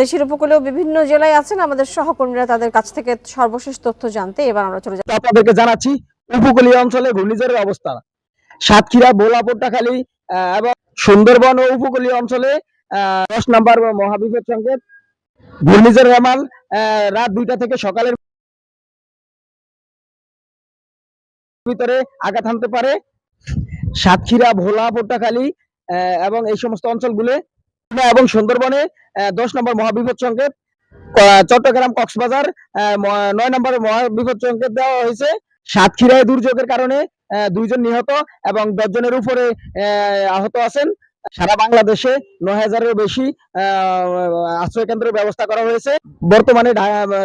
দেশের উপকূলেও বিভিন্ন জেলায় আছেন আমাদের সহকর্মীরা, তাদের কাছ থেকে সর্বশেষ তথ্য জানতে এবার আমরা চলে তো আপনাদেরকে জানাচ্ছি, উপকূলীয় অঞ্চলে ঘূর্ণিঝড়ের অবস্থা। সাতক্ষীরা ভোলা এবং সুন্দরবন ও উপকূলীয় অঞ্চলে দশ নম্বর মহাবিপদ সংকেত। ঘূর্ণিঝড় রেমাল রাত দুইটা থেকে সকালের ভিতরে আঘাত হানতে পারে। সাতক্ষীরা ভোলা পট্টাখালী এবং এই সমস্ত অঞ্চলগুলো এবং সুন্দরবনে দশ নম্বর মহাবিপদ সংকেত চট্টগ্রাম কক্সবাজার নয় নম্বর মহাবিপদ সংকেত দেওয়া হয়েছে। সাতক্ষীরায় দুর্যোগের কারণে দুইজন নিহত এবং দশ জনের উপরে আহত আছেন। সারা বাংলাদেশে নয় হাজারের বেশি আশ্রয় কেন্দ্রের ব্যবস্থা করা হয়েছে। বর্তমানে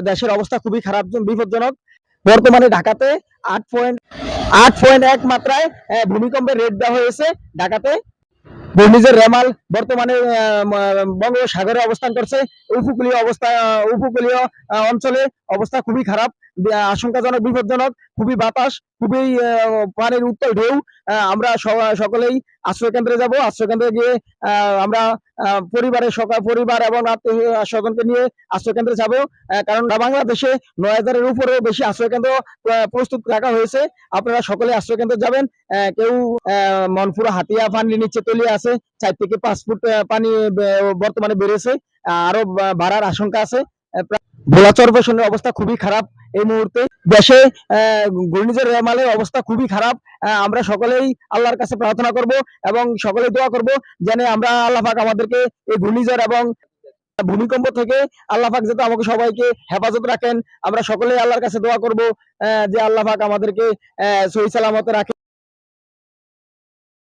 দেশের অবস্থা খুবই খারাপ, বিপজ্জনক। বর্তমানে ঢাকাতে আট পয়েন্ট আট পয়েন্ট এক মাত্রায় ভূমিকম্পের রেট দেওয়া হয়েছে ঢাকাতে। ঘূর্ণিঝড় রেমাল বর্তমানে বঙ্গোপসাগরে অবস্থান করছে। উপকূলীয় অবস্থা উপকূলীয় অঞ্চলে অবস্থা খুবই খারাপ। আশঙ্কাজনক বিপজ্জনক খুবই বাতাস খুবই পানির উত্তল ঢেউ আমরা সকলেই আশ্রয় কেন্দ্রে যাব। আশ্রয় কেন্দ্রে গিয়ে আমরা পরিবারের সকাল পরিবার এবং আত্মীয় স্বজনকে নিয়ে আশ্রয় কেন্দ্রে যাব। কারণ বাংলাদেশে নয় হাজারের উপরেও বেশি আশ্রয় কেন্দ্র প্রস্তুত রাখা হয়েছে। আপনারা সকলে আশ্রয় কেন্দ্রে যাবেন। কেউ মনপুরা হাতিয়া পানির নিচে তলিয়ে আছে। চার থেকে পাঁচ ফুট পানি বর্তমানে বেড়েছে। আরও বাড়ার আশঙ্কা আছে। আহ, প্রায়- ভোলা চরপেশনের অবস্থা খুবই খারাপ। এই মুহূর্তে দেশে ঘূর্ণিঝড় রেমালের অবস্থা খুবই খারাপ। আমরা সকলেই আল্লাহর কাছে প্রার্থনা করব এবং সকলেই দোয়া করব যেন আমরা আল্লাহ পাক আমাদেরকে এই ঘূর্ণিঝড় এবং ভূমিকম্প থেকে আল্লাহ পাক যাতে আমাকে সবাইকে হেফাজত রাখেন। আমরা সকলেই আল্লাহর কাছে দোয়া করব যে আল্লাহ পাক আমাদেরকে সহি সালামতে রাখেন